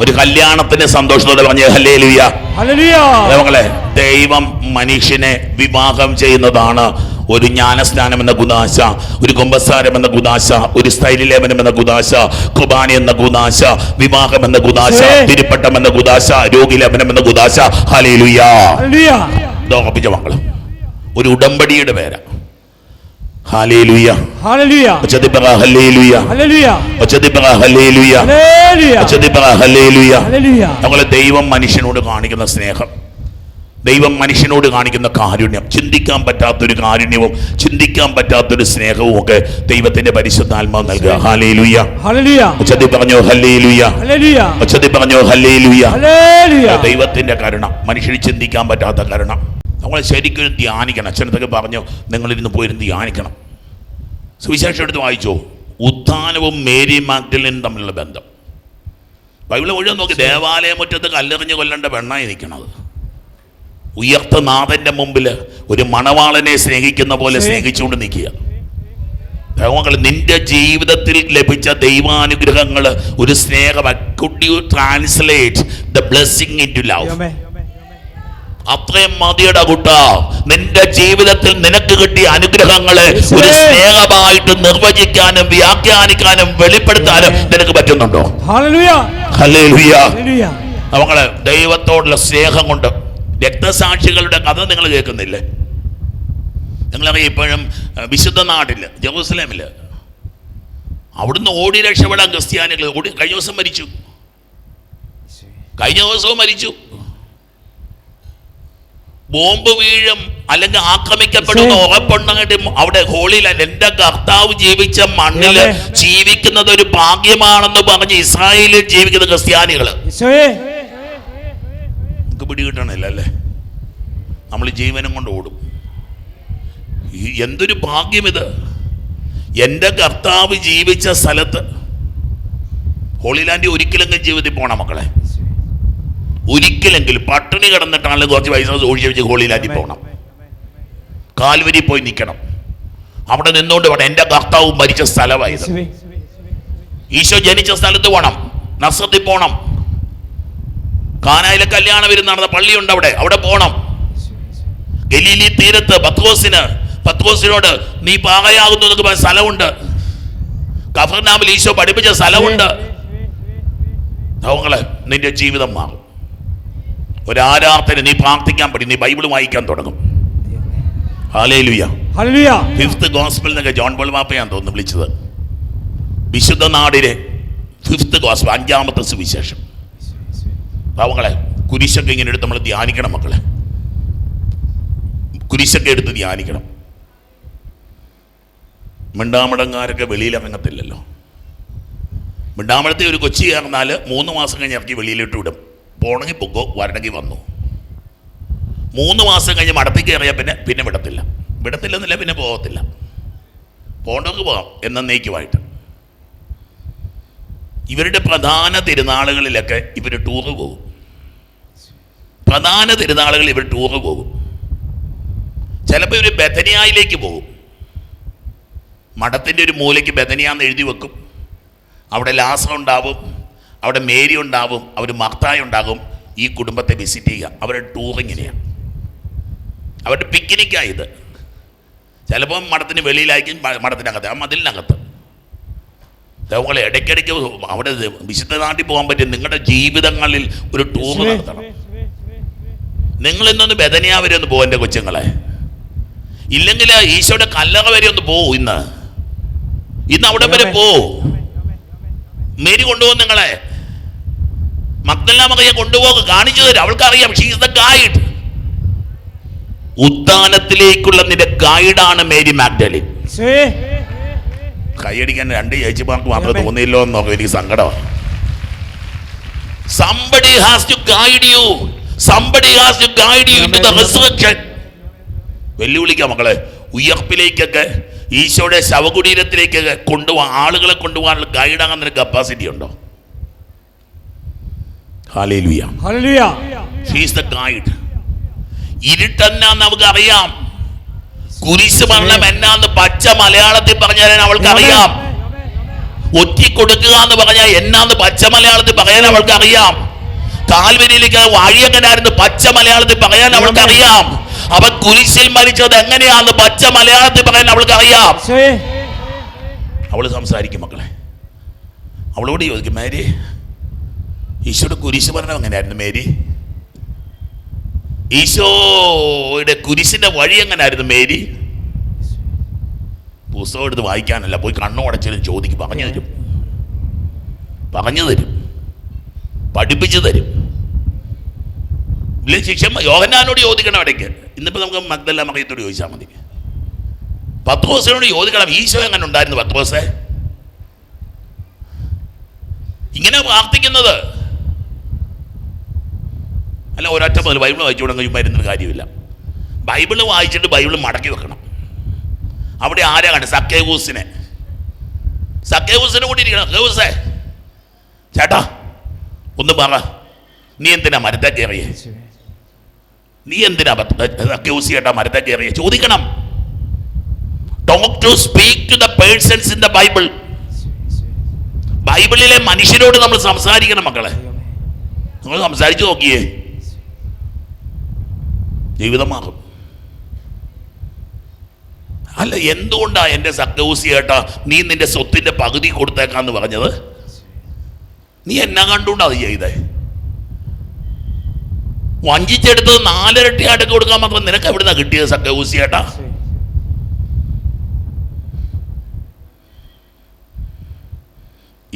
ഒരു കല്യാണത്തിന് സന്തോഷത്തോടെ പറഞ്ഞ ഹല്ലേ ഹല്ലേലൂയ. മക്കളെ ദൈവം മനുഷ്യനെ വിവാഹം ചെയ്യുന്നതാണ് ഒരു ജ്ഞാനസ്നാനം എന്ന ഗുദാശ ഒരു കുംഭസാരം എന്ന ഗുദാശ ഒരു സ്ഥൈര്യലേപനം എന്ന ഗുദാശ കുബാനി എന്ന ഗുദാശ വിവാഹം എന്ന ഗുദാശ തിരുപ്പട്ടം എന്ന ഗുദാശ രോഗിലേപനം എന്ന ഗുദാശ ഹലേലുയാ ദോഹപ്പിച്ച മക്കൾ. ഒരു ഉടമ്പടിയുടെ പേരാ. ഹല്ലേലൂയ ഹല്ലേലൂയ ഹല്ലേലൂയ ഹല്ലേലൂയ നമ്മളെ ദൈവം മനുഷ്യനോട് കാണിക്കുന്ന സ്നേഹം. ദൈവം മനുഷ്യനോട് കാണിക്കുന്ന കാരുണ്യം. ചിന്തിക്കാൻ പറ്റാത്തൊരു കാരുണ്യവും ചിന്തിക്കാൻ പറ്റാത്തൊരു സ്നേഹവും ഒക്കെ ദൈവത്തിന്റെ പരിശുദ്ധാത്മാവ് നൽകുക. ഹാലേ ലുയ്യ ഹല്ലേലൂയ ഉച്ചതി പറഞ്ഞോ ഹല്ലേലൂയ. ഉച്ചതി പറഞ്ഞോ ഹല്ലേ ലുയ്യ ദൈവത്തിന്റെ കരുണ മനുഷ്യന് ചിന്തിക്കാൻ പറ്റാത്ത കരുണ. നമ്മൾ ശരിക്കും ധ്യാനിക്കണം. അച്ഛനത്തൊക്കെ പറഞ്ഞു നിങ്ങളിരുന്ന് പോയിരുന്ന് ധ്യാനിക്കണം. സുവിശേഷം എടുത്ത് വായിച്ചോ. ഉത്ഥാനവും മേരി മാഗ്ഡലിനും തമ്മിലുള്ള ബന്ധം. ബൈബിൾ മുഴുവൻ നോക്കി ദേവാലയ മുറ്റത്ത് കല്ലെറിഞ്ഞ് കൊല്ലേണ്ട പെണ്ണായി നിൽക്കണത്. ഉയർത്ത നാഥന്റെ മുമ്പിൽ ഒരു മണവാളനെ സ്നേഹിക്കുന്ന പോലെ. സ്നേഹിച്ചുകൊണ്ട് നിൽക്കുക. ദൈവങ്ങൾ നിന്റെ ജീവിതത്തിൽ ലഭിച്ച ദൈവാനുഗ്രഹങ്ങൾ ഒരു സ്നേഹം could you translate the blessing into love അത്രയും മതിയുടെ കുട്ട. നിന്റെ ജീവിതത്തിൽ നിനക്ക് കിട്ടിയ അനുഗ്രഹങ്ങളെ ഒരു സ്നേഹമായിട്ട് നിർവചിക്കാനും വ്യാഖ്യാനിക്കാനും വെളിപ്പെടുത്താനും നിനക്ക് പറ്റുന്നുണ്ടോ? നമ്മൾ ദൈവത്തോടുള്ള സ്നേഹം കൊണ്ട് രക്തസാക്ഷികളുടെ കഥ നിങ്ങൾ കേൾക്കുന്നില്ലേ? നിങ്ങളറിയാം ഇപ്പോഴും വിശുദ്ധ നാട്ടിൽ ജെറൂസലേമിൽ അവിടുന്ന് ഓടി രക്ഷപ്പെടാൻ ക്രിസ്ത്യാനികൾ ഓടി കഴിഞ്ഞ ദിവസം മരിച്ചു. കഴിഞ്ഞ ദിവസവും മരിച്ചു. ബോംബ് വീഴും അല്ലെങ്കിൽ ആക്രമിക്കപ്പെടുന്ന ഉറപ്പുണ്ടെങ്കിലും അവിടെ ഹോളിൽ എന്റെ കർത്താവ് ജീവിച്ച മണ്ണിൽ ജീവിക്കുന്നത് ഒരു ഭാഗ്യമാണെന്ന് പറഞ്ഞ് ഇസ്രായേലിൽ ജീവിക്കുന്ന ക്രിസ്ത്യാനികൾ. ഈശോയെ. നമുക്ക് പിടികിട്ടണില്ല അല്ലേ? നമ്മൾ ജീവനും കൊണ്ട് ഓടും. എന്തൊരു ഭാഗ്യം ഇത് എന്റെ കർത്താവ് ജീവിച്ച സ്ഥലത്ത് ഹോളിലാൻഡ് ഒരിക്കലെങ്കിലും ജീവിതത്തിൽ പോണം മക്കളെ. ഒരിക്കലെങ്കിലും പട്ടിണി കിടന്നിട്ടാണെങ്കിലും കുറച്ച് പൈസ സൂക്ഷിച്ച് വെച്ച് ഹോളിയിലാറ്റി പോകണം. കാൽവരി പോയി നിൽക്കണം. അവിടെ നിന്നുകൊണ്ട് വേണം. എന്റെ കർത്താവ് മരിച്ച സ്ഥലമായത്. ഈശോ ജനിച്ച സ്ഥലത്ത് പോകണം നസ്രത്തിൽ പോകണം കാനായിലെ കല്യാണ വിരുന്ന് നടന്ന പള്ളിയുണ്ട് അവിടെ. അവിടെ പോകണം ഗലീലി തീരത്ത് പത്രോസിന് പത്രോസിനോട് നീ പാകയാകുന്നു എന്നൊക്കെ പറഞ്ഞ സ്ഥലമുണ്ട്. കഫർനാമിൽ ഈശോ പഠിപ്പിച്ച സ്ഥലമുണ്ട്. നിന്റെ ജീവിതം മാറും. ഒരു ആരാധന നീ പ്രാർത്ഥിക്കാൻ പഠി നീ ബൈബിൾ വായിക്കാൻ തുടങ്ങും. ഫിഫ്ത്ത് ഗോസ്പൽ എന്നൊക്കെ ജോൺ പോൾ മാപ്പയാന്ന് തോന്നുന്നു വിളിച്ചത്. വിശുദ്ധ നാടിലെ ഫിഫ്ത്ത് ഗോസ്പൽ അഞ്ചാമത്തെ സുവിശേഷം. പാവങ്ങളെ കുരിശൊക്കെ ഇങ്ങനെ എടുത്ത് നമ്മൾ ധ്യാനിക്കണം മക്കളെ. കുരിശൊക്കെ എടുത്ത് ധ്യാനിക്കണം. മിണ്ടാമടങ്ങാരൊക്കെ വെളിയിലിറങ്ങത്തില്ലല്ലോ മിണ്ടാമടത്തെ ഒരു കൊച്ചി ചേർന്നാൽ മൂന്ന് മാസം കഴിഞ്ഞ് ഇറക്കി വെളിയിലിട്ട് വിടും. പോണെങ്കിൽ പൊക്കോ വരണമെങ്കിൽ വന്നു. മൂന്ന് മാസം കഴിഞ്ഞ് മടത്തി കയറിയാൽ പിന്നെ പിന്നെ വിടത്തില്ല. വിടത്തില്ലെന്നില്ല പിന്നെ പോകത്തില്ല. പോകേണ്ടവർക്ക് പോകാം എന്നേക്കുമായിട്ട് ഇവരുടെ പ്രധാന തിരുനാളുകളിലൊക്കെ ഇവർ ടൂർ പോകും. പ്രധാന തിരുനാളുകളിൽ ഇവർ ടൂറ് പോകും. ചിലപ്പോൾ ഇവർ ബഥനിയായിലേക്ക് പോകും. മഠത്തിന്റെ ഒരു മൂലയ്ക്ക് ബഥനിയാന്ന് എഴുതി വെക്കും. അവിടെ ലാസം ഉണ്ടാവും അവിടെ മേരി ഉണ്ടാവും അവർ മർത്തായ ഉണ്ടാകും ഈ കുടുംബത്തെ വിസിറ്റ് ചെയ്യുക. അവരുടെ ടൂറിങ്ങിനെയാണ് അവരുടെ പിക്നിക്കാണ് ഇത്. ചിലപ്പം മഠത്തിന് വെളിയിലായിരിക്കും മഠത്തിനകത്ത് ആ മതിലിനകത്ത്. നമ്മളെ ഇടയ്ക്കിടയ്ക്ക് അവിടെ വിശുദ്ധ നാട്ടിൽ പോകാൻ പറ്റും. നിങ്ങളുടെ ജീവിതങ്ങളിൽ ഒരു ടൂർ നടത്തണം. നിങ്ങൾ ഇന്നൊന്ന് ബദനിയ വരെ ഒന്ന് പോകും എന്റെ കൊച്ചുങ്ങളെ. ഇല്ലെങ്കിൽ ഈശോയുടെ കല്ലറ വരെ ഒന്ന് പോവും ഇന്ന്. ഇന്ന് അവിടെ വരെ പോ. മേരി കൊണ്ടുപോകും നിങ്ങളെ. മക്ദല്ല മകയെ കൊണ്ടുപോകുക കാണിച്ചു തരും. അവൾക്കറിയാം ഷീസ് ദ ഗൈഡ് ഉദ്ധാനത്തിലേക്കുള്ള നിന്റെ ഗൈഡാണ് മേരി മാഗ്ഡലിൻ. കൈയടിക്കാൻ രണ്ട് ചേച്ചിമാർക്ക് മാത്രം തോന്നിയില്ലോ എന്ന് നോക്കാം എനിക്ക് സങ്കടമാണ് somebody has to guide you somebody has to guide you in the resurrection വെല്ലുവിളിക്കാം മക്കളെ ഉയർപ്പിലേക്കൊക്കെ ഈശോയുടെ ശവകുടീരത്തിലേക്കൊക്കെ കൊണ്ടുപോകാൻ ആളുകളെ കൊണ്ടുപോകാനുള്ള ഗൈഡാകാൻ നിനക്ക് കപ്പാസിറ്റി ഉണ്ടോ hallelujah hallelujah he's the guide ഇരുട്ടെന്നാന്ന് നമുക്ക് അറിയാം കുരിശ് മരണം എന്നാന്ന് പച്ച മലയാളത്തിൽ പറഞ്ഞാൽ അവൾക്ക് അറിയാം ഒറ്റി കൊടുക്കുക എന്ന് പറഞ്ഞാൽ എന്നാന്ന് പച്ച മലയാളത്തിൽ പറയാൻ അവൾക്ക് അറിയാം കാൽവരിയിലേക്ക് വഴി പച്ച മലയാളത്തിൽ പറയാൻ അവൾക്ക് അറിയാം അവൻ കുരിശിൽ മരിച്ചത് എങ്ങനെയാന്ന് പച്ച മലയാളത്തിൽ പറയാൻ അവൾക്ക് അറിയാം അവൾ സംസാരിക്കും മക്കളെ. അവളോട് ചോദിക്കും മേരി ഈശോയുടെ കുരിശ് മരണം എങ്ങനെയായിരുന്നു മേരി. ഈശോയുടെ കുരിശിന്റെ വഴി എങ്ങനെയായിരുന്നു മേരി? പുസ്തകം എടുത്ത് വായിക്കാനല്ല പോയി കണ്ണു അടച്ചാലും ചോദിക്കും പറഞ്ഞു തരും. പറഞ്ഞു തരും. പഠിപ്പിച്ചു തരും. ഇല്ല ശിക്ഷ യോഹനാനോട് ചോദിക്കണം ഇടയ്ക്ക്. ഇന്നിപ്പോൾ നമുക്ക് മക്തല്ല മകയത്തോട് ചോദിച്ചാൽ മതി. പത്ത് ദിവസത്തിനോട് ചോദിക്കണം ഈശോ എങ്ങനെ ഉണ്ടായിരുന്നു പത്ത് ദിവസേ ഇങ്ങനെ പ്രാർത്ഥിക്കുന്നത്. അല്ല ഒരാറ്റം മുതൽ ബൈബിൾ വായിച്ചുകൊണ്ട് കഴിയുമ്പോൾ വരുന്നൊരു കാര്യമില്ല. ബൈബിൾ വായിച്ചിട്ട് ബൈബിൾ മടക്കി വെക്കണം. അവിടെ ആരാ കണ്ടത്? സക്കേവൂസിനെ. സക്കേവൂസിനെ കൂടി ഇരിക്കണം. ചേട്ടാ ഒന്ന് പറ. നീ എന്തിനാ മരത്തെ കയറിയ? നീ എന്തിനാ സക്കേവൂസി ചേട്ടാ മരത്തെ കയറിയ? ചോദിക്കണം. Talk to speak to the persons in the Bible ബൈബിളിലെ മനുഷ്യരോട് നമ്മൾ സംസാരിക്കണം മക്കളെ. നിങ്ങൾ സംസാരിച്ചു നോക്കിയേ. ജീവിതമാകും. അല്ല എന്തുകൊണ്ടാ എന്റെ സക്കൗസി ഏട്ടാ നീ നിന്റെ സ്വത്തിന്റെ പകുതി കൊടുത്തേക്കാന്ന് പറഞ്ഞത്? നീ എന്നാ കണ്ടുകൊണ്ടാ അത് ചെയ്തേ? വഞ്ചിച്ചെടുത്തത് നാലിരട്ടി അടുക്ക് കൊടുക്കാൻ മാത്രം നിനക്ക് എവിടുന്നാ കിട്ടിയത് സക്കൗസി ഏട്ടാ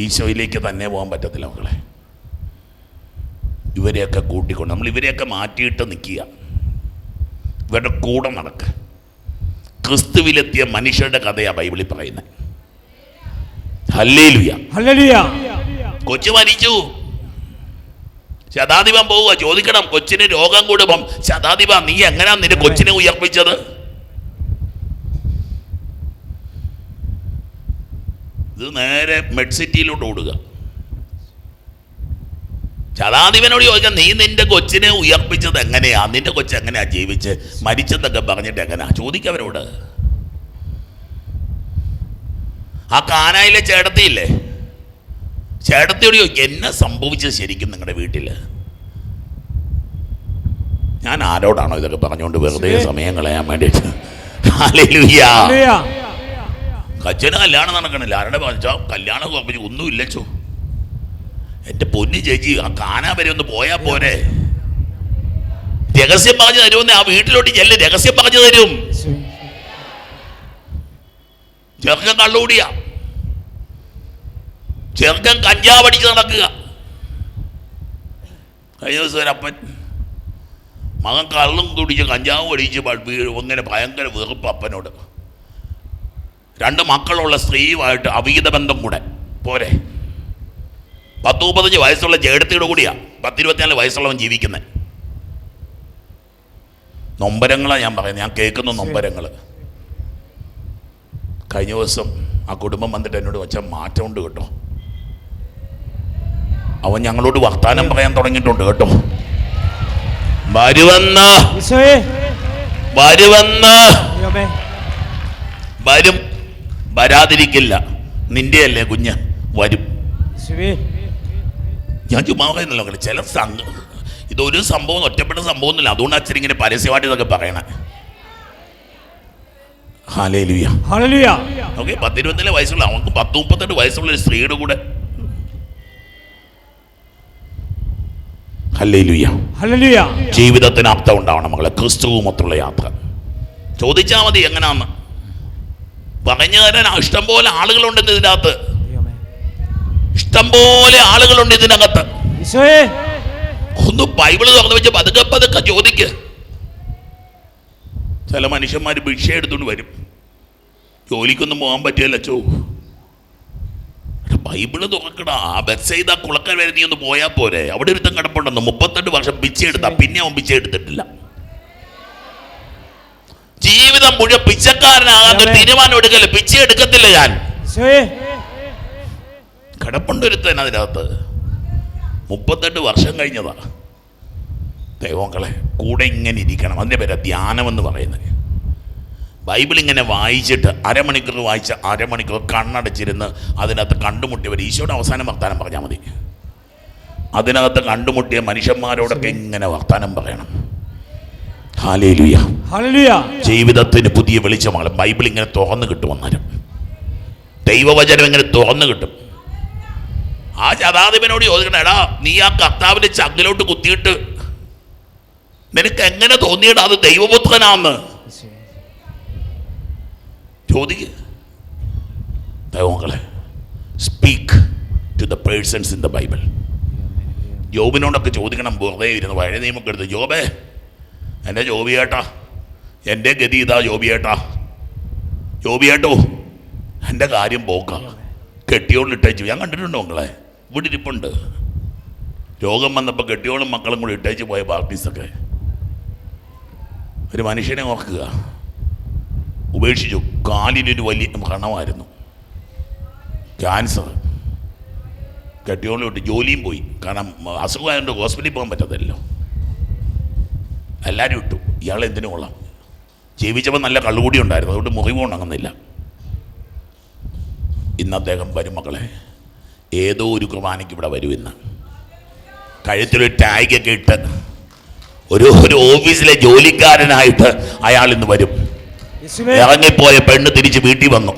ഈശോയിലേക്ക് തന്നെ പോകാൻ പറ്റത്തില്ല മക്കളെ. ഇവരെയൊക്കെ കൂട്ടിക്കൊണ്ട് നമ്മൾ ഇവരെയൊക്കെ മാറ്റിയിട്ട് നിൽക്കുക. ഇവരുടെ കൂടെ നടക്കുക ക്രിസ്തുവിലെത്തിയ മനുഷ്യരുടെ കഥയാണ് ബൈബിളിൽ പറയുന്നത്. കൊച്ചു മരിച്ചു. ശതാധിപൻ പോവുക ചോദിക്കണം കൊച്ചിന് രോഗം കൂടുമ്പം ശതാധിപ നീ എങ്ങനെയാ നിന്റെ കൊച്ചിനെ ഉയർപ്പിച്ചത്? ഇത് നേരെ മെഡ്സിറ്റിയിലോട്ട് ഓടുക. ശതാധിപനോട് ചോദിക്കാം നീ നിന്റെ കൊച്ചിനെ ഉയർപ്പിച്ചത് എങ്ങനെയാ? നിന്റെ കൊച്ചു എങ്ങനെയാ ജീവിച്ച്? മരിച്ചെന്നൊക്കെ പറഞ്ഞിട്ട് എങ്ങനെയാ ചോദിക്കവരോട് ആ കാനായിലെ ചേട്ടത്തിയില്ലേ? ചേട്ടത്തിയോട് ചോദിക്കും എന്നെ സംഭവിച്ചത് ശരിക്കും നിങ്ങളുടെ വീട്ടിൽ ഞാൻ ആരോടാണോ ഇതൊക്കെ പറഞ്ഞുകൊണ്ട് വെറുതെ സമയം കളയാൻ വേണ്ടിയിട്ട്? കച്ചന് കല്യാണം നടക്കണില്ല. ആരുടെ പറഞ്ഞോ കല്യാണം ഒന്നുമില്ലച്ചോ. എന്റെ പൊന്നു ചേച്ചി ആ കാണാൻ വരെ ഒന്ന് പോയാ പോരെ. രഹസ്യം പറഞ്ഞു തരുമെന്ന് ആ വീട്ടിലോട്ട് ചെല്ല് രഹസ്യം പറഞ്ഞു തരും. ചെറുക്കം ചെറുക്കൻ കള്ളുകൂടിയ ചെറുക്കൻ കഞ്ചാവടിച്ച് നടക്കുക. കഴിഞ്ഞ ദിവസം അപ്പൻ മകൻ കള്ളും കുടിച്ച് കഞ്ചാവും അടിച്ച് ഇങ്ങനെ ഭയങ്കര വെറുപ്പ് അപ്പനോട്. രണ്ട് മക്കളുള്ള സ്ത്രീയുമായിട്ട് അവിഹിത ബന്ധം കൂടെ. പോരെ. പത്ത് മുപ്പത്തഞ്ച് വയസ്സുള്ള ജേടത്തിയുടെ കൂടിയാ. പത്തിരുപത്തിനാല് വയസ്സുള്ളവൻ ജീവിക്കുന്നത് നൊമ്പരങ്ങളാണ് ഞാൻ പറയുന്നത് ഞാൻ കേൾക്കുന്ന നൊമ്പരങ്ങൾ കഴിഞ്ഞ ദിവസം ആ കുടുംബം വന്നിട്ട് എന്നോട് വെച്ചാൽ മാറ്റമുണ്ട് കേട്ടോ. അവൻ ഞങ്ങളോട് വർത്താനം പറയാൻ തുടങ്ങിയിട്ടുണ്ട് കേട്ടോ. വരുവന്ന്. വരുവന്ന്. വരും. വരാതിരിക്കില്ല. നിന്റെയല്ലേ കുഞ്ഞ്. വരും. ഞാൻ ചുമ്മാ പറയുന്നല്ലോ അങ്ങനെ ചില സംഘ ഇതൊരു സംഭവം ഒറ്റപ്പെട്ട സംഭവമൊന്നുമില്ല. അതുകൊണ്ട് അച്ഛൻ ഇങ്ങനെ പരസ്യമായിട്ട് ഇതൊക്കെ പറയണേ. ഓക്കെ പത്തിരുപത്തിലെ വയസ്സുള്ള അവൾക്ക് പത്ത് മുപ്പത്തെട്ട് വയസ്സുള്ള ഒരു സ്ത്രീയുടെ കൂടെ. ജീവിതത്തിന് അർത്ഥം ഉണ്ടാവണം മകളെ. ക്രിസ്തുവുമൊത്തുള്ള യാത്ര. ചോദിച്ചാൽ മതി എങ്ങനെയാന്ന് പറഞ്ഞു തരാൻ ഇഷ്ടം പോലെ ആളുകളുണ്ടെന്ന് ഇതിനകത്ത്. ദൈവമേ ഇഷ്ടം പോലെ ആളുകളുണ്ട് ഇതിനകത്ത്. ഒന്ന് ബൈബിൾ തുറന്നു വെച്ച് പതുക്കെ പതുക്കെ ചോദിക്ക്. ചില മനുഷ്യന്മാർ ഭിക്ഷ എടുത്തുകൊണ്ട് വരും. ജോലിക്കൊന്നും പോകാൻ പറ്റിയല്ല ചോ ബൈബിൾ തുറക്കടാ. ആ കുളക്കൽ വരെ നീ ഒന്ന് പോയാൽ പോരെ. അവിടെ ഒരുത്തം കിടപ്പുണ്ടെന്ന് മുപ്പത്തെട്ട് വർഷം പിച്ചെടുത്താ പിന്നെ അവൻ പിച്ചെടുത്തിട്ടില്ല ജീവിതം മുഴുവൻ പിച്ചക്കാരനാകാൻ തീരുമാനം എടുക്കല്ലേ? പിച്ച എടുക്കത്തില്ല ഞാൻ. കിടപ്പുണ്ടൊരുത്തൻ അതിനകത്ത്. മുപ്പത്തെട്ട് വർഷം കഴിഞ്ഞതാ. ദൈവങ്ങളെ കൂടെ ഇങ്ങനെ ഇരിക്കണം. അതിന്റെ പേരാ ധ്യാനം എന്ന് പറയുന്നത്. ബൈബിൾ ഇങ്ങനെ വായിച്ചിട്ട് അരമണിക്കൂർ വായിച്ച് അരമണിക്കൂർ കണ്ണടച്ചിരുന്ന് അതിനകത്ത് കണ്ടുമുട്ടിയവർ. ഈശോയുടെ അവസാനം വർത്താനം പറഞ്ഞാൽ മതി. അതിനകത്ത് കണ്ടുമുട്ടിയ മനുഷ്യന്മാരോടൊക്കെ ഇങ്ങനെ വർത്താനം പറയണം. ജീവിതത്തിന് പുതിയ വെളിച്ചമാണ് ബൈബിൾ ഇങ്ങനെ തുറന്നു കിട്ടും അന്നേരം. ദൈവവചനം ഇങ്ങനെ തുറന്നു കിട്ടും. ആ ശതാധിപനോട് ചോദിക്കണം എടാ നീ ആ കർത്താവിന്റെ ചങ്കിലോട്ട് കുത്തിയിട്ട് നിനക്ക് എങ്ങനെ തോന്നിയിട്ട് അത് ദൈവപുത്രനാന്ന്? ചോദിക്കേ. ദൈവങ്ങളെ speak to the persons in the Bible ജോബിനോടൊക്കെ ചോദിക്കണം വെറുതെ ഇരുന്ന് പഴയ നിയമൊക്കെ എടുത്ത് ജോബേ എന്റെ ജോബിയേട്ടാ എന്റെ ഗതി ഇതാ ജോബിയേട്ടാ. ജോബിയേട്ടോ എന്റെ കാര്യം പോക്കാം. കെട്ടിയോളിൽ ഇട്ടേച്ചു ഞാൻ കണ്ടിട്ടുണ്ടോ മക്കളെ? ഇവിടെ ഇരിപ്പുണ്ട് രോഗം വന്നപ്പോൾ കെട്ടിയോളും മക്കളും കൂടി ഇട്ടേച്ച് പോയ പാർട്ടീസൊക്കെ ഒരു മനുഷ്യനെ ഓർക്കുക. ഉപേക്ഷിച്ചു. കാലിനൊരു വലിയ കണമായിരുന്നു ക്യാൻസർ. കെട്ടിയോളിലോട്ട് ജോലിയും പോയി. കാരണം അസുഖമായതുകൊണ്ട് ഹോസ്പിറ്റലിൽ പോകാൻ പറ്റത്തില്ലല്ലോ. എല്ലാവരും ഇട്ടു. ഇയാൾ എന്തിനു കൊള്ളാം? ജീവിച്ചപ്പോൾ നല്ല കള്ളുകൂടി ഉണ്ടായിരുന്നു. അതുകൊണ്ട് മുറിവ് ഇന്ന് അദ്ദേഹം വരും മക്കളെ. ഏതോ ഒരു കുർബാനയ്ക്ക് ഇവിടെ വരുമെന്ന് കഴുത്തിലൊരു ടാഗൊക്കെ ഇട്ട് ഒരു ഒരു ഓഫീസിലെ ജോലിക്കാരനായിട്ട് അയാൾ ഇന്ന് വരും. ഇറങ്ങിപ്പോയ പെണ്ണ് തിരിച്ച് വീട്ടിൽ വന്നു.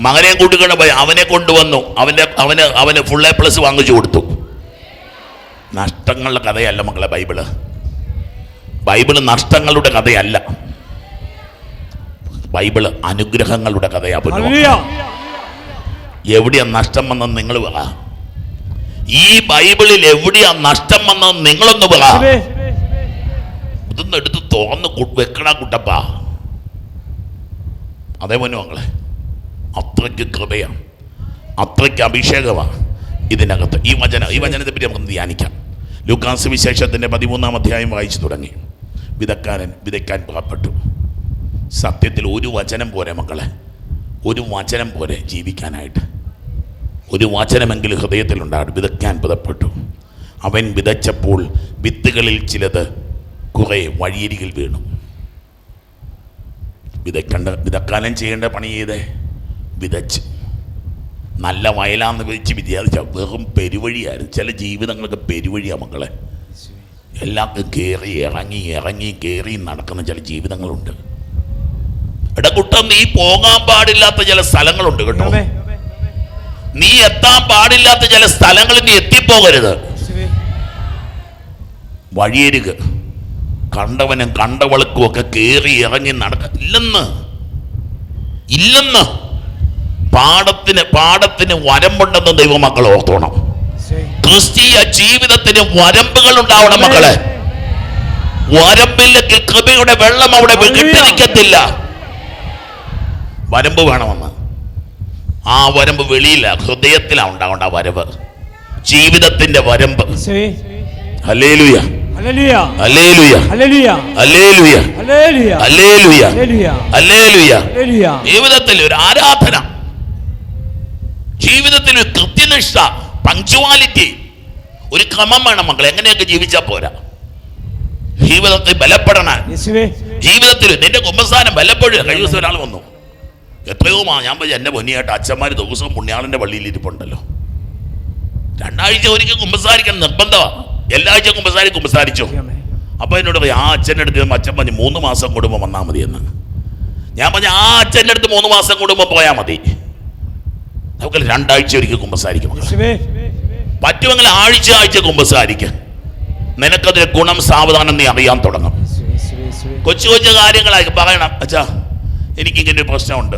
മകനെ കൂട്ടിക്കൊണ്ട് പോയി അവനെ കൊണ്ടുവന്നു. അവന്റെ അവന് അവന് ഫുൾ എ പ്ലസ് വാങ്ങിച്ചു കൊടുത്തു. നഷ്ടങ്ങളുടെ കഥയല്ല മക്കളെ ബൈബിൾ. ബൈബിൾ നഷ്ടങ്ങളുടെ കഥയല്ല. ബൈബിൾ അനുഗ്രഹങ്ങളുടെ കഥയാ എവിടെയാ നഷ്ടം വന്നത് നിങ്ങൾ പറ. ഈ ബൈബിളിൽ എവിടെയാണ് നഷ്ടം വന്നത് നിങ്ങളൊന്ന് പറ. ഇതൊന്നും എടുത്ത് തുറന്ന് വെക്കണ കുട്ടപ്പ. അതേ പൊന്നു മങ്ങളെ അത്രയ്ക്ക് കൃപയാണ് അത്രയ്ക്ക് അഭിഷേകമാണ് ഇതിനകത്ത്. ഈ വചന ഈ വചനത്തെ പറ്റി നമുക്ക് ധ്യാനിക്കാം. ലൂക്കാസ് വിശേഷത്തിന്റെ പതിമൂന്നാം അധ്യായം വായിച്ചു തുടങ്ങി. വിതക്കാരൻ വിതയ്ക്കാൻ പുറപ്പെട്ടു. സത്യത്തിൽ ഒരു വചനം പോരെ മക്കളെ. ഒരു വചനം പോലെ ജീവിക്കാനായിട്ട്. ഒരു വചനമെങ്കിലും ഹൃദയത്തിലുണ്ടാകും വിതയ്ക്കാൻ പുറപ്പെട്ടു അവൻ വിതച്ചപ്പോൾ വിത്തുകളിൽ ചിലത് കുറേ വഴിയരികിൽ വീണു. വിതയ്ക്കേണ്ട വിതക്കാലം ചെയ്യേണ്ട പണി ചെയ്തേ വിതച്ച്. നല്ല വയലാന്ന് വിളിച്ച് വിചാരിച്ച വെറും പെരുവഴിയായിരുന്നു. ചില ജീവിതങ്ങളൊക്കെ പെരുവഴിയാണ് മക്കളെ. എല്ലാവർക്കും കയറി ഇറങ്ങി ഇറങ്ങി കയറി നടക്കുന്ന ചില ജീവിതങ്ങളുണ്ട്. എടാ കുട്ടം നീ പോകാൻ പാടില്ലാത്ത ചില സ്ഥലങ്ങളുണ്ട് കേട്ടോ. നീ എത്താൻ പാടില്ലാത്ത ചില സ്ഥലങ്ങളിൽ നീ എത്തിപ്പോകരുത്. വഴിയരുക്. കണ്ടവനും കണ്ടവൾക്കും ഒക്കെ കയറി ഇറങ്ങി നടക്ക. ഇല്ലെന്ന്. ഇല്ലെന്ന്. പാടത്തിന് പാടത്തിന് വരമ്പുണ്ടെന്ന് ദൈവമക്കൾ ഓർത്തോണം. ക്രിസ്തീയ ജീവിതത്തിന് വരമ്പുകൾ ഉണ്ടാവണം മക്കളെ. വരമ്പില്ലെങ്കിൽ കൃപയുടെ വെള്ളം അവിടെ കിട്ടിരിക്കത്തില്ല. വരമ്പ് വേണമെന്ന് ആ വരമ്പ് വെളിയില്ല ഹൃദയത്തിലാണ് ഉണ്ടാവേണ്ട ആ വരവ് ജീവിതത്തിന്റെ വരമ്പ് ജീവിതത്തിൽ ഒരു ആരാധന ജീവിതത്തിൽ ഒരു കൃത്യനിഷ്ഠ പങ്ക്ച്വാലിറ്റി ഒരു ക്രമം വേണം മക്കൾ എങ്ങനെയൊക്കെ ജീവിച്ചാൽ പോരാ ജീവിതത്തിൽ ബലപ്പെടണ ജീവിതത്തിൽ നിന്റെ കുമ്പസ്ഥാനം ബലപ്പെടുക കഴിഞ്ഞ ദിവസം ഒരാൾ വന്നു എത്രയോ മാ ഞാൻ എന്റെ പൊന്നിയായിട്ട് അച്ഛന്മാർ ദിവസവും പുണ്യാളന്റെ പള്ളിയിൽ ഇരിപ്പുണ്ടല്ലോ രണ്ടാഴ്ച ഒരിക്കൽ കുമ്പസാരിക്കണം നിർബന്ധമാണ് എല്ലാ ആഴ്ച കുമ്പസാരി കുമ്പസാരിച്ചു? അപ്പോൾ അപ്പൊ എന്നോട് പറയും ആ അച്ഛന്റെ അടുത്ത് അച്ഛൻ പറഞ്ഞു മൂന്ന് മാസം കൂടുമ്പോൾ വന്നാൽ മതി എന്ന്. ഞാൻ പറഞ്ഞു ആ അച്ഛന്റെ അടുത്ത് മൂന്ന് മാസം കൂടുമ്പോൾ പോയാൽ മതി. നമുക്ക് രണ്ടാഴ്ച ഒരിക്കൽ കുമ്പസാരിക്കും. പറ്റുമെങ്കിൽ ആഴ്ച ആഴ്ച കുമ്പസാരിക്കുക നിനക്കതിന് ഗുണം സാവധാനം നീ അറിയാൻ തുടങ്ങും കൊച്ചു കൊച്ചു കാര്യങ്ങളായി പറയണം. അച്ഛാ എനിക്കിങ്ങനെ ഒരു പ്രശ്നമുണ്ട്.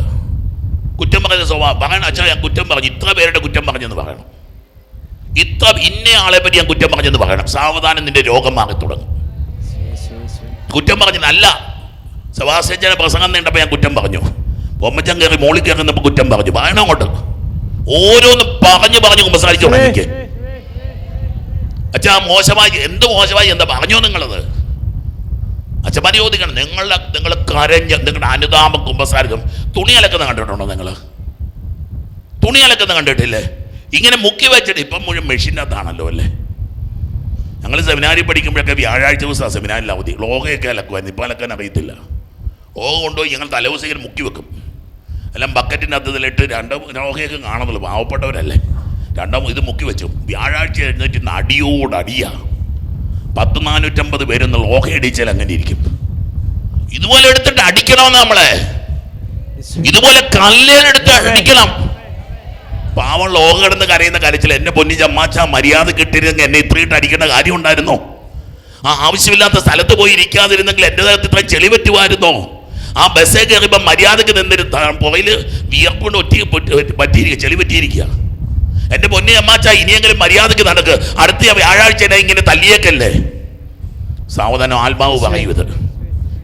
കുറ്റം പറഞ്ഞ സ്വഭാവം. പറയണം അച്ഛൻ ഞാൻ കുറ്റം പറഞ്ഞു. ഇത്ര പേരുടെ കുറ്റം പറഞ്ഞെന്ന് പറയണം. ഇത്ര ഇന്ന ആളെ പറ്റി ഞാൻ കുറ്റം പറഞ്ഞെന്ന് പറയണം. സാവധാനം നിന്റെ രോഗം മാറി തുടങ്ങും. കുറ്റം പറഞ്ഞു കുറ്റം പറഞ്ഞതല്ല സഭാസേജന പ്രസംഗം നീണ്ടപ്പോൾ ഞാൻ കുറ്റം പറഞ്ഞു. പൊമ്മച്ചൻ കയറി മോളിൽ കയറുന്നപ്പോൾ കുറ്റം പറഞ്ഞു. പറയണം അങ്ങോട്ട്. ഓരോന്ന് പറഞ്ഞു പറഞ്ഞു കുമ്പസാരിച്ചോളാം എനിക്ക് അച്ഛാ മോശമായി എന്ത് മോശമായി എന്താ പറഞ്ഞോ നിങ്ങളത്? അച്ഛന്മാർ ചോദിക്കണം നിങ്ങളുടെ നിങ്ങൾ കരഞ്ഞ് നിങ്ങളുടെ അനുതാപ കുമ്പസാരിക്കും തുണി അലക്കുന്ന കണ്ടിട്ടുണ്ടോ നിങ്ങൾ തുണി അലക്കുന്ന കണ്ടിട്ടില്ലേ? ഇങ്ങനെ മുക്കി വെച്ചിട്ട് ഇപ്പം മുഴുവൻ മെഷീനകത്താണല്ലോ അല്ലേ? ഞങ്ങൾ സെമിനാരിൽ പഠിക്കുമ്പോഴൊക്കെ വ്യാഴാഴ്ച ദിവസമാണ് സെമിനാരിൽ അവധി. ലോകയൊക്കെ അലക്കുമായിരുന്നു ഇപ്പം അലക്കാൻ അറിയത്തില്ല. ലോക കൊണ്ടുപോയി ഞങ്ങൾ തലേദിവസം ഇങ്ങനെ മുക്കി വെക്കും. എല്ലാം ബക്കറ്റിന്റെ ഇതിലിട്ട് രണ്ടോ ലോകയൊക്കെ കാണുന്നുള്ളൂ. പാവപ്പെട്ടവരല്ലേ? രണ്ടോ ഇത് മുക്കി വെച്ചു. വ്യാഴാഴ്ച എഴുന്നേറ്റ് അടിയോട് അടിയാ പത്ത് നാനൂറ്റമ്പത് പേരൊന്ന് ലോക അടിച്ചാൽ അങ്ങനെ ഇരിക്കും. ഇതുപോലെ എടുത്തിട്ട് അടിക്കണം നമ്മളെ. ഇതുപോലെ കല്ലേലെടുത്ത് അടിക്കണം. പാവം ലോകം കിടന്ന് കരയുന്ന കരച്ചിൽ എന്നെ പൊന്നി ചമ്മാച്ച മര്യാദ കിട്ടിയിരുന്നെങ്കിൽ എന്നെ ഇത്രയിട്ട് അടിക്കേണ്ട കാര്യം ഉണ്ടായിരുന്നോ? ആ ആവശ്യമില്ലാത്ത സ്ഥലത്ത് പോയി ഇരിക്കാതിരുന്നെങ്കിൽ എന്റെ തരത്തിൽ ഇത്രയും ചെളി പറ്റുമായിരുന്നോ? ആ ബസ്സേ കയറിയപ്പോൾ മര്യാദയ്ക്ക് നിന്നിരുന്ന പുറയിൽ വിയർപ്പുകൊണ്ട് ഒറ്റ പറ്റിയിരിക്കുക ചെളി പറ്റിയിരിക്കുക എന്റെ പൊന്നെ അമ്മാച്ച ഇനിയെങ്കിലും മര്യാദയ്ക്ക് നടക്ക്. അടുത്ത വ്യാഴാഴ്ച എന്നെ ഇങ്ങനെ തല്ലിയേക്കല്ലേ? സാവധാനം ആത്മാവ് പറയും ഇത്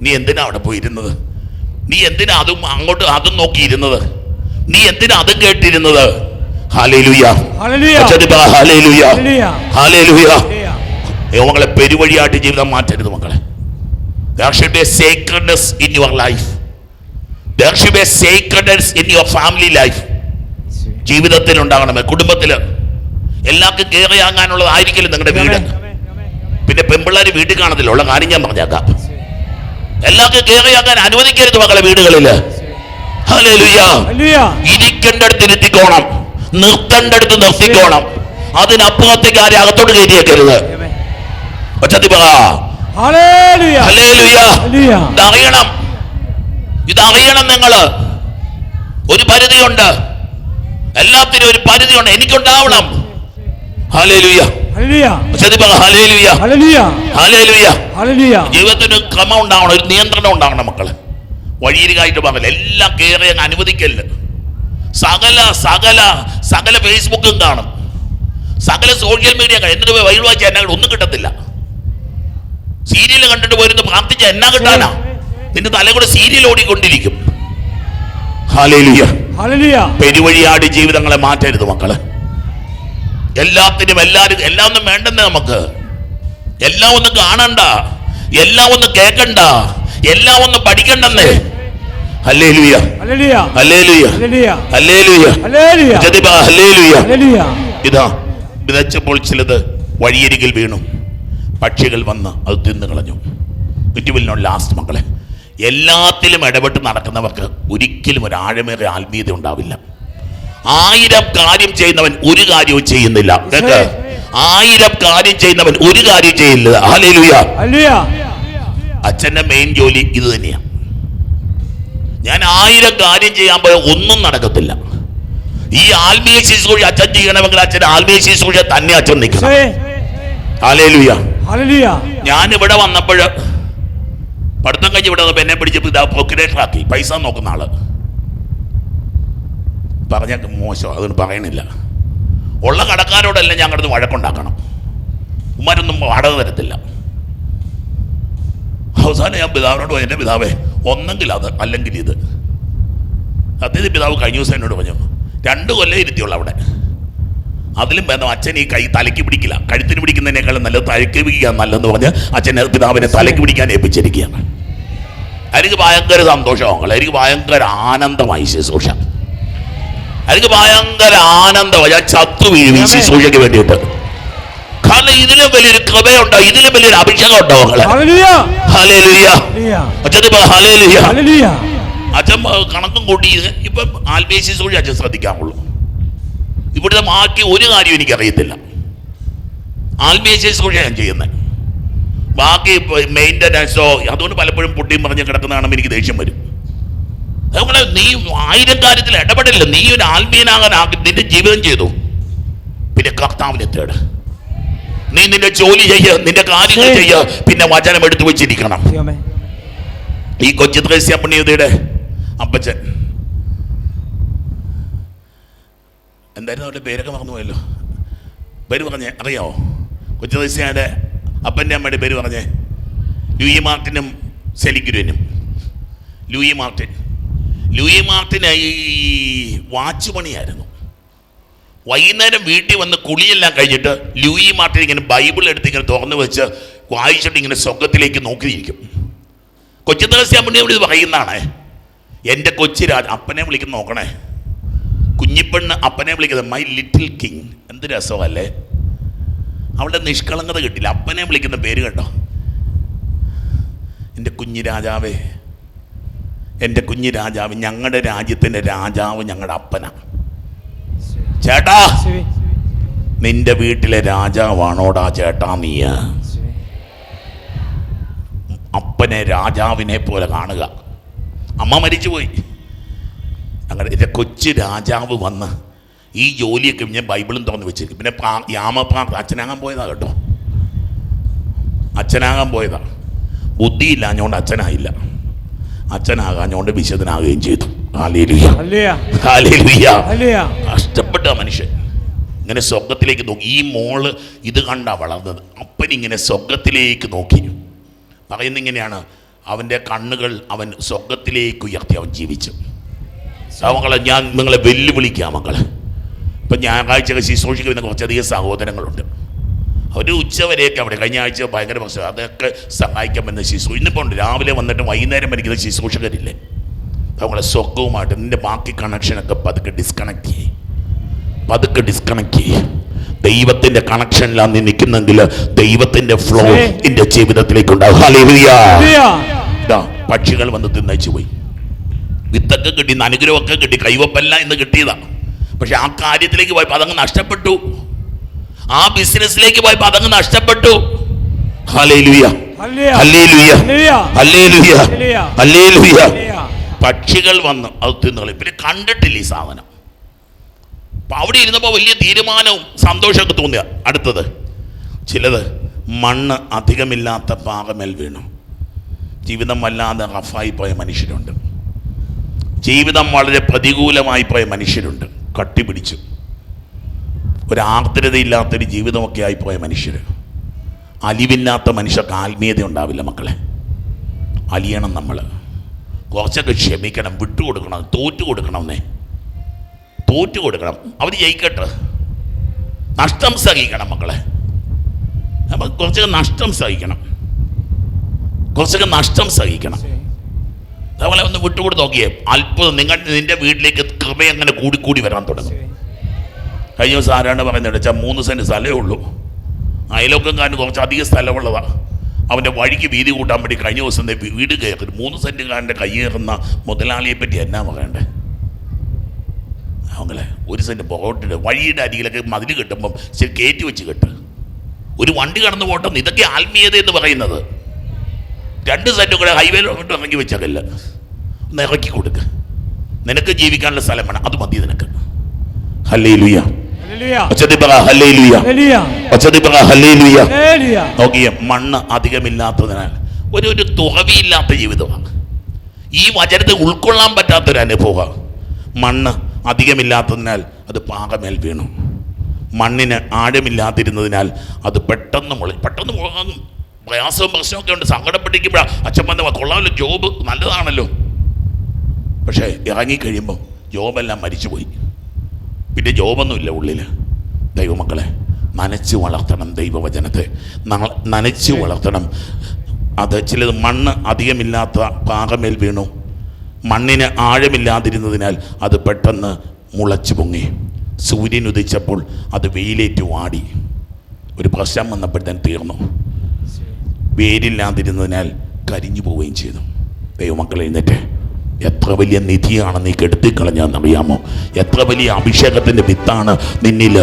നീ എന്തിനാ അവിടെ പോയിരുന്നത്? നീ എന്തിനാ അതും അങ്ങോട്ട് അതും നോക്കിയിരുന്നത്? നീ എന്തിനാ അതും കേട്ടിരുന്നത്? യോഗങ്ങളെ പെരുവഴിയായിട്ട് ജീവിതം മാറ്റരുത് മക്കളെ. Should be a sacredness in your family life. യേശുവേ ജീവിതത്തിൽ ഉണ്ടാകണമേ കുടുംബത്തിൽ എല്ലാവർക്കും കേറിയാങ്ങാനുള്ളതായിരിക്കില്ല നിങ്ങളുടെ വീട് പിന്നെ പെമ്പിള്ളേർ വീട്ടിൽ കാണത്തില്ല ഉള്ള കാര്യം ഞാൻ പറഞ്ഞേക്കാം. എല്ലാവർക്കും കേറിയാങ്ങാൻ അനുവദിക്കരുത് മക്കളെ വീടുകളിൽ ഹല്ലേലൂയ ഹല്ലേലൂയ ഇരിക്കേണ്ടടുത്ത് ഇരുത്തിക്കോണം നിർത്തേണ്ടടുത്ത് നിർത്തിക്കോണം. അതിനപ്പുറത്തേക്ക് ആരെ അകത്തോട്ട് കയറ്റിയേക്കരുത്. ഒച്ചത്തി ഇതറിയണം. ഇതറിയണം നിങ്ങൾ. ഒരു പരിധിയുണ്ട്. എല്ലാത്തിനും ഒരു പരിധി പരിധിയുണ്ട്. എനിക്കുണ്ടാവണം. ജീവിതത്തിന് ക്രമം ഉണ്ടാവണം ഒരു നിയന്ത്രണം ഉണ്ടാവണം മക്കൾ. വഴിയിലായിട്ട് പറഞ്ഞില്ല എല്ലാം കയറി അങ്ങ് അനുവദിക്കല്ല സകല സകല സകല ഫേസ്ബുക്കും കാണും. സകല സോഷ്യൽ മീഡിയ എന്നിട്ട് പോയി വഴി വായിച്ച എന്നാ ഒന്നും കിട്ടത്തില്ല. സീരിയൽ കണ്ടിട്ട് പോയിരുന്നു പ്രാർത്ഥിച്ച എന്നാ കിട്ടാനാ. നിന്റെ തലകൂടെ സീരിയൽ ഓടിക്കൊണ്ടിരിക്കും. പെരുവഴിയാടി ജീവിതങ്ങളെ മാറ്റരുത് മക്കൾ. എല്ലാത്തിനും എല്ലാരും എല്ലാം ഒന്നും വേണ്ടെന്ന് നമുക്ക്. എല്ലാം ഒന്ന് കാണണ്ട. എല്ലാം ഒന്ന് കേക്കണ്ട. എല്ലാം ഒന്ന് പഠിക്കണ്ടെന്നേ. ഇതാ വിതച്ചപ്പോൾ ചിലത് വഴിയരികിൽ വീണു. പക്ഷികൾ വന്ന് അത് തിന്നു കളഞ്ഞു. നോട്ട് ലാസ്റ്റ് മക്കളെ. എല്ലാത്തിലും ഇടപെട്ട് നടക്കുന്നവർക്ക് ഒരിക്കലും ഒരു ആഴമേറെ ആത്മീയത ഉണ്ടാവില്ല. ആയിരം കാര്യം ചെയ്യുന്നവൻ ഒരു കാര്യവും ചെയ്യുന്നില്ല. കേക്ക്? ആയിരം കാര്യം ചെയ്യുന്നവൻ ഒരു കാര്യം ചെയ്യില്ല. ഹല്ലേലൂയ അച്ഛന്റെ മെയിൻ ജോലി ഇത് തന്നെയാണ് ഞാൻ ആയിരം കാര്യം ചെയ്യാൻ പോയ ഒന്നും നടക്കത്തില്ല. ഈ ആത്മീയ ശുശ്രൂഷ അച്ഛൻ ചെയ്യണമെങ്കിൽ അച്ഛൻ ആത്മീയ ശുശ്രൂഷ തന്നെ അച്ഛൻ നിൽക്കണം. ഹാലേലുയ ഞാൻ ഇവിടെ വന്നപ്പോൾ പഠിത്തം കഴിഞ്ഞ് വന്നപ്പോൾ എന്നെ പിടിച്ച് ഇതാ പ്രൊക്യുലേറ്റർ ആക്കി പൈസ നോക്കുന്ന ആൾ. പറഞ്ഞ മോശം അതൊന്നും പറയണില്ല. ഉള്ള കടക്കാരോടെല്ലാം ഞാൻ അടുത്ത് വഴക്കുണ്ടാക്കണം. ഉമ്മാരൊന്നും വാടക തരത്തില്ല. അവസാനം ഞാൻ പിതാവിനോട് പറഞ്ഞു, എന്റെ പിതാവേ ഒന്നെങ്കിൽ അത് അല്ലെങ്കിൽ ഇത്. സത്യത്തിൽ പിതാവ് കഴിഞ്ഞ ദിവസം എന്നോട് പറഞ്ഞു രണ്ട് കൊല്ലം ഇരുത്തിയുള്ളൂ അവിടെ. അതിലും ഭേദം അച്ഛൻ ഈ കൈ തലയ്ക്ക് പിടിക്കില്ല. കഴുത്തിന് പിടിക്കുന്നതിനേക്കാളും നല്ലത് തലയ്ക്ക് പിടിക്കുക നല്ലതെന്ന് പറഞ്ഞ് അച്ഛൻ പിതാവിനെ തലയ്ക്ക് പിടിക്കാൻ ഏൽപ്പിച്ചിരിക്കുകയാണ്. എനിക്ക് ഭയങ്കര സന്തോഷമാണ് എനിക്ക് ഭയങ്കര ആനന്ദമായി ശുശ്രൂഷ. എനിക്ക് ഭയങ്കര ആനന്ദമായി. ചത്തു വീഴും ഈ ശുശ്രൂഷയ്ക്ക് വേണ്ടിയിട്ട്. കാരണം ഇതിലും വലിയൊരു കൃപയുണ്ടോ? ഇതിലും വലിയൊരു അഭിഷേകം ഉണ്ടോ അച്ഛൻ കണക്കും കൂട്ടി ഇപ്പം ആത്മീയ ശുശ്രൂഷ അച്ഛൻ ശ്രദ്ധിക്കാമുള്ളൂ ഇവിടുത്തെ ബാക്കി ഒരു കാര്യം എനിക്കറിയത്തില്ല. ആത്മീയ ശുശ്രൂഷ ഞാൻ ചെയ്യുന്നത്. ബാക്കി മെയിന്റനൻസോ അതുകൊണ്ട് പലപ്പോഴും പൊട്ടിയും പറഞ്ഞ് കിടക്കുന്നതാണെന്ന് എനിക്ക് ദേഷ്യം വരും. അതുപോലെ നീ ആയിരം കാര്യത്തിൽ ഇടപെടില്ല നീ ഒരു ആത്മീയനാകാൻ നിന്റെ ജീവിതം ചെയ്തു. പിന്നെ കർത്താവിനെ തേട്. നീ നിന്റെ ജോലി ചെയ്യ നിന്റെ കാര്യങ്ങൾ ചെയ്യ പിന്നെ വചനം എടുത്തു വെച്ചിരിക്കണം. ഈ കൊച്ചു ത്രേസ്യ പണിയതയുടെ അപ്പച്ചൻ. എന്തായിരുന്നു അവരുടെ പേരൊക്കെ മറന്നുപോയല്ലോ. പേര് പറഞ്ഞേ അറിയാമോ കൊച്ചു ത്രേസ്യയുടെ അപ്പന്റെ അമ്മയുടെ പേര് പറഞ്ഞേ. ലൂയി മാർട്ടിനും സെലിഗുരുവിനും. Louis Martin. ലൂയി മാർട്ടിന് ഈ വാച്ച് പണിയായിരുന്നു. വൈകുന്നേരം വീട്ടിൽ വന്ന് കുളിയെല്ലാം കഴിഞ്ഞിട്ട് ലൂയി മാർട്ടിൻ ഇങ്ങനെ ബൈബിൾ എടുത്ത് ഇങ്ങനെ തുറന്നു വെച്ച് വായിച്ചിട്ട് ഇങ്ങനെ സ്വർഗത്തിലേക്ക് നോക്കിയിരിക്കും. കൊച്ചു തലസ്യാമുണ്ണി ഇവിടെ ഇത് പറയുന്നതാണേ. എന്റെ കൊച്ചു രാജ അപ്പനെ വിളിക്കുന്ന നോക്കണേ. കുഞ്ഞിപ്പെണ്ണ് അപ്പനെ വിളിക്കുന്നത് മൈ ലിറ്റിൽ കിങ് എന്ത് രസമല്ലേ? അവളുടെ നിഷ്കളങ്കത കിട്ടില്ല. അപ്പനെ വിളിക്കുന്ന പേര് കേട്ടോ. എന്റെ കുഞ്ഞു രാജാവേ എന്റെ കുഞ്ഞു രാജാവ് ഞങ്ങളുടെ രാജ്യത്തിന്റെ രാജാവ് ഞങ്ങളുടെ അപ്പനാണ് ചേട്ടാ നിന്റെ വീട്ടിലെ രാജാവാണോടാ ചേട്ടാ നീ അപ്പനെ രാജാവിനെ പോലെ കാണുക. അമ്മ മരിച്ചുപോയി. അങ്ങനെ എന്റെ കൊച്ചു രാജാവ് വന്ന് ഈ ജോലിയൊക്കെ ഞാൻ ബൈബിളും തുറന്ന് വെച്ചിരിക്കും. പിന്നെ പ്രാ യാമപ്രാർത്ഥ അച്ഛനാകാൻ പോയതാ കേട്ടോ. അച്ഛനാകാൻ പോയതാ. ബുദ്ധിയില്ലാഞ്ഞോണ്ട് അച്ഛനായില്ല. അച്ഛനാകാഞ്ഞോണ്ട് വിശദനാകുകയും ചെയ്തു. കഷ്ടപ്പെട്ട മനുഷ്യൻ. ഇങ്ങനെ സ്വർഗത്തിലേക്ക് നോക്കി. ഈ മോൾ ഇത് കണ്ടാ വളർന്നത്. അപ്പൻ ഇങ്ങനെ സ്വർഗത്തിലേക്ക് നോക്കി. പറയുന്നിങ്ങനെയാണ് അവന്റെ കണ്ണുകൾ അവൻ സ്വർഗത്തിലേക്ക് ഉയർത്തി. അവൻ ജീവിച്ചു. മക്കളെ ഞാൻ നിങ്ങളെ വെല്ലുവിളിക്കാം മക്കളെ. ഇപ്പം ഞായറാഴ്ച ശുശ്രൂഷിക്കുന്ന കുറച്ചധികം സഹോദരങ്ങളുണ്ട്. അവർ ഉച്ചവരെയൊക്കെ അവിടെ കഴിഞ്ഞ ആഴ്ച ഭയങ്കര പ്രശ്നം. അതൊക്കെ സഹായിക്കാമെന്ന് ശിശു. ഇന്നിപ്പോൾ ഉണ്ട് രാവിലെ വന്നിട്ട് വൈകുന്നേരം വരയ്ക്കുന്ന ശുശ്രൂഷകരില്ലേ നമ്മളെ സ്വർഗവുമായിട്ട് നിന്റെ ബാക്കി കണക്ഷനൊക്കെ പതുക്കെ ഡിസ്കണക്ട് ചെയ്യും. പതുക്കെ ഡിസ്കണക്ട് ചെയ്യും. ദൈവത്തിന്റെ കണക്ഷനിലാണ് നീ നിൽക്കുന്നെങ്കിൽ ദൈവത്തിന്റെ ഫ്ലോ. നിന്റെ ജീവിതത്തിലേക്ക് ഉണ്ടാവും. പക്ഷികൾ വന്ന് തിന്നച്ചു പോയി വിത്തൊക്കെ കിട്ടി അനുഗ്രഹമൊക്കെ കിട്ടി കൈവപ്പല്ല എന്ന് കിട്ടിയതാണ്. പക്ഷെ ആ കാര്യത്തിലേക്ക് പോയപ്പോൾ അതങ്ങ് നഷ്ടപ്പെട്ടു. ആ ബിസിനസ്സിലേക്ക് പോയപ്പോൾ അതങ്ങ് നഷ്ടപ്പെട്ടു. പക്ഷികൾ വന്ന് അത് തിന്നുകളി പിന്നെ കണ്ടിട്ടില്ല ഈ സാധനം. അപ്പൊ അവിടെ ഇരുന്നപ്പോൾ വലിയ തീരുമാനവും സന്തോഷമൊക്കെ തോന്നിയ അടുത്തത്. ചിലത് മണ്ണ് അധികമില്ലാത്ത പാകമേൽ വീണു. ജീവിതം വല്ലാതെ റഫായി പോയ മനുഷ്യരുണ്ട്. ജീവിതം വളരെ പ്രതികൂലമായി പോയ മനുഷ്യരുണ്ട്. കട്ടിപിടിച്ചു. ഒരു ആർദ്രതയില്ലാത്തൊരു ജീവിതമൊക്കെ ആയിപ്പോയ മനുഷ്യർ അലിവില്ലാത്ത മനുഷ്യർക്ക് ആത്മീയത ഉണ്ടാവില്ല മക്കളെ. അലിയണം നമ്മൾ കുറച്ചൊക്കെ ക്ഷമിക്കണം വിട്ടുകൊടുക്കണം തോറ്റു കൊടുക്കണം എന്നേ തോറ്റു കൊടുക്കണം അവർ ജയിക്കട്ടെ. നഷ്ടം സഹിക്കണം മക്കളെ. അപ്പം കുറച്ചൊക്കെ നഷ്ടം സഹിക്കണം. കുറച്ചൊക്കെ നഷ്ടം സഹിക്കണം. അതുപോലെ ഒന്ന് വിട്ടുകൂടി നോക്കിയേ. അത്ഭുതം. നിങ്ങൾ നിന്റെ വീട്ടിലേക്ക് കൃപ അങ്ങനെ കൂടി വരാൻ തുടങ്ങും. കഴിഞ്ഞ ദിവസം ആരാണ് പറയുന്നത്? വെച്ചാൽ മൂന്ന് സെന്റ് സ്ഥലമേ ഉള്ളൂ. അയലോക്കംകാരന് കുറച്ച് അധികം സ്ഥലമുള്ളതാണ് അവന്റെ വഴിക്ക് വീതി കൂട്ടാൻ വേണ്ടി കഴിഞ്ഞ ദിവസം വീട് കയറി മൂന്ന് സെന്റ് കാരന്റെ കയ്യേറുന്ന മുതലാളിയെ പറ്റി എന്നാ പറയണ്ടേ? അവങ്ങളെ ഒരു സെന്റ് പുറകോട്ടിട്ട് വഴിയുടെ അരികിലൊക്കെ മതിൽ കെട്ടുമ്പം ശരി കയറ്റി വെച്ച് കെട്ട്. ഒരു വണ്ടി കടന്നു പോട്ടെന്ന് ഇതൊക്കെ ആത്മീയത എന്ന് പറയുന്നത്. രണ്ട് സെന്റും കൂടെ ഹൈവേയിലോട്ട് ഇറങ്ങി വെച്ചതല്ല ഒന്ന് ഇറക്കി കൊടുക്ക്. നിനക്ക് ജീവിക്കാനുള്ള സ്ഥലം വേണം. അത് മതി നിനക്ക്. ഹല്ലേ ലുയ്യ നോക്കിയ മണ്ണ് അധികമില്ലാത്തതിനാൽ ഒരു ഒരു തുറവിയില്ലാത്ത ജീവിതമാണ്. ഈ വചനത്തെ ഉൾക്കൊള്ളാൻ പറ്റാത്തൊരു അനുഭവമാണ്. മണ്ണ് അധികമില്ലാത്തതിനാൽ അത് പാകമേൽ വീണു. മണ്ണിന് ആഴമില്ലാതിരുന്നതിനാൽ അത് പെട്ടെന്ന് മുളി പെട്ടെന്ന് മുളങ്ങും പ്രയാസവും പ്രശ്നമൊക്കെ ഉണ്ട്. സങ്കടപ്പെട്ടിരിക്കുമ്പോഴാണ് അച്ഛൻ പറഞ്ഞ കൊള്ളാമല്ലോ ജോബ് നല്ലതാണല്ലോ. പക്ഷേ ഇറങ്ങിക്കഴിയുമ്പോൾ ജോബെല്ലാം മരിച്ചുപോയി. പിന്നെ ജോബൊന്നുമില്ല ഉള്ളിൽ ദൈവമക്കളെ നനച്ച് വളർത്തണം ദൈവവചനത്തെ. നനച്ച് വളർത്തണം. അത് ചിലത് മണ്ണ് അധികമില്ലാത്ത പാകമേൽ വീണു. മണ്ണിന് ആഴമില്ലാതിരുന്നതിനാൽ അത് പെട്ടെന്ന് മുളച്ചു പൊങ്ങി. സൂര്യൻ ഉദിച്ചപ്പോൾ അത് വെയിലേറ്റ് വാടി. ഒരു പ്രശ്നം വന്നപ്പോഴത്തേന് തീർന്നു. വേരില്ലാതിരുന്നതിനാൽ കരിഞ്ഞു പോവുകയും ചെയ്തു. ദൈവമക്കൾ എഴുന്നേറ്റ് എത്ര വലിയ നിധിയാണ് നീ കെടുത്തിക്കളഞ്ഞതെന്നറിയാമോ എത്ര വലിയ അഭിഷേകത്തിന്റെ വിത്താണ് നിന്നിൽ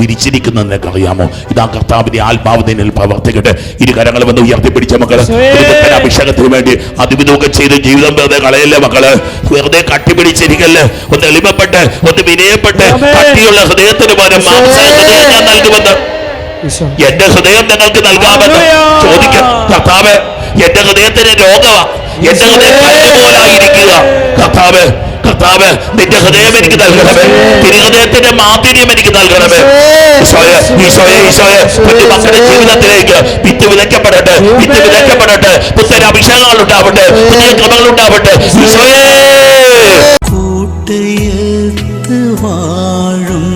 വിരിച്ചിരിക്കുന്നത് നിനക്കറിയാമോ ഇതാ കർത്താവിന്റെ ആത്മാവ് നിന്നിൽ പ്രവർത്തിക്കട്ടെ. ഇരു കരങ്ങൾ വന്ന് ഉയർത്തിപ്പിടിച്ച മക്കൾ പുത്തൻ അഭിഷേകത്തിന് വേണ്ടി അതിവിധമൊക്കെ ചെയ്ത് ജീവിതം വെറുതെ കളയല്ലേ മക്കൾ? വെറുതെ കട്ടിപ്പിടിച്ചിരിക്കല്ലേ ഒന്ന് എളിമപ്പെട്ട് ഒന്ന് വിനയപ്പെട്ട്. കട്ടിയുള്ള ഹൃദയത്തിന് പകരം മാംസ ഹൃദയം ഞാൻ നൽകുമെന്ന് എന്റെ ഹൃദയം നിങ്ങൾക്ക് നൽകാമെന്ന്. ചോദിക്കാം കർത്താവ് എന്റെ ഹൃദയത്തിന് രോഗമാ എന്റെ ഹൃദയം പോലായിരിക്കുക കർത്താവ് കർത്താവ് നിന്റെ ഹൃദയം എനിക്ക് നൽകണമേ. തിരുഹൃദയത്തിന്റെ മാധുര്യം എനിക്ക് നൽകണമേ. ഈശോയെ. ഈശോയെ ഈശോയെ കുഞ്ഞു മക്കളുടെ ജീവിതത്തിലേക്ക് വിത്ത് വിതയ്ക്കപ്പെടട്ടെ വിത്ത് വിതയ്ക്കപ്പെടട്ടെ പുത്തര അഭിഷേകങ്ങൾ ഉണ്ടാവട്ടെ പുതിയ ക്രമങ്ങൾ ഉണ്ടാവട്ടെ. ഈശോയേ. കൂട്ടയത്ത് വാഴുന്ന